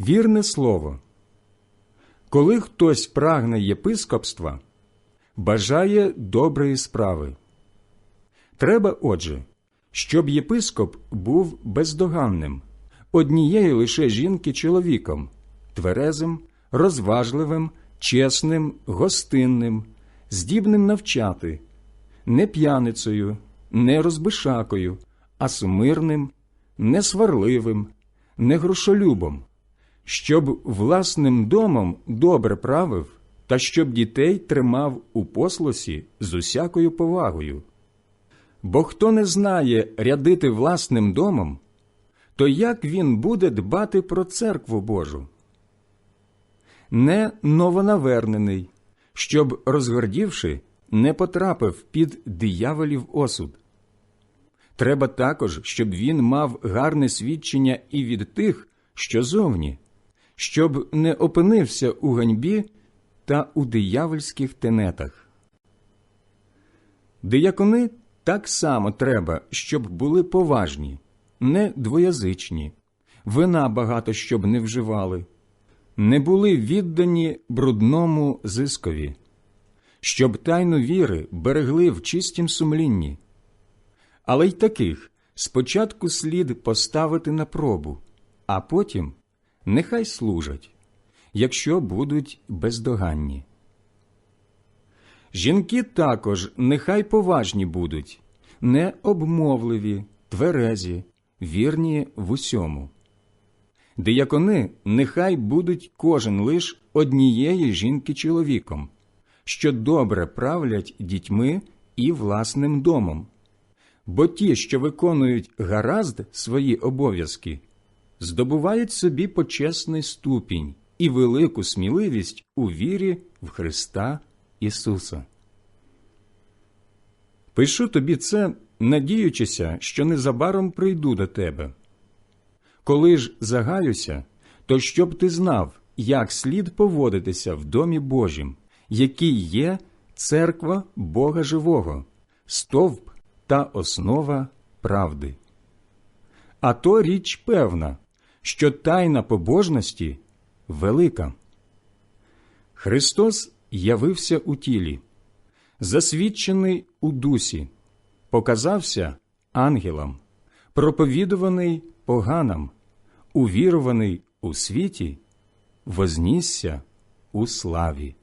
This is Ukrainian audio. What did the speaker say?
Вірне слово. Коли хтось прагне єпископства, бажає доброї справи. Треба, отже, щоб єпископ був бездоганним, однієї лише жінки чоловіком, тверезим, розважливим, чесним, гостинним, здібним навчати, не п'яницею, не розбишакою, а сумирним, не сварливим, не грошолюбом, щоб власним домом добре правив та щоб дітей тримав у послусі з усякою повагою. Бо хто не знає рядити власним домом, то як він буде дбати про церкву Божу? Не новонавернений, щоб, розгордівши, не потрапив під дияволів осуд. Треба також, щоб він мав гарне свідчення і від тих, що зовні, щоб не опинився у ганьбі та у диявольських тенетах. Диякони так само треба, щоб були поважні, не двоязичні, вина багато щоб не вживали, не були віддані брудному зискові, щоб тайну віри берегли в чистім сумлінні. Але й таких спочатку слід поставити на пробу, а потім нехай служать, якщо будуть бездоганні. Жінки також нехай поважні будуть, не обмовливі, тверезі, вірні в усьому. Диякони нехай будуть кожен лиш однієї жінки чоловіком, що добре правлять дітьми і власним домом. Бо ті, що виконують гаразд свої обов'язки, здобувають собі почесний ступінь і велику сміливість у вірі в Христа Ісуса. Пишу тобі це, надіючися, що незабаром прийду до тебе. Коли ж загаюся, то щоб ти знав, як слід поводитися в домі Божім, який є церква Бога Живого, стовп та основа правди. А то річ певна, що тайна побожності велика. Христос явився у тілі, засвідчений у дусі, показався ангелам, проповідуваний поганам, увірований у світі, вознісся у славі.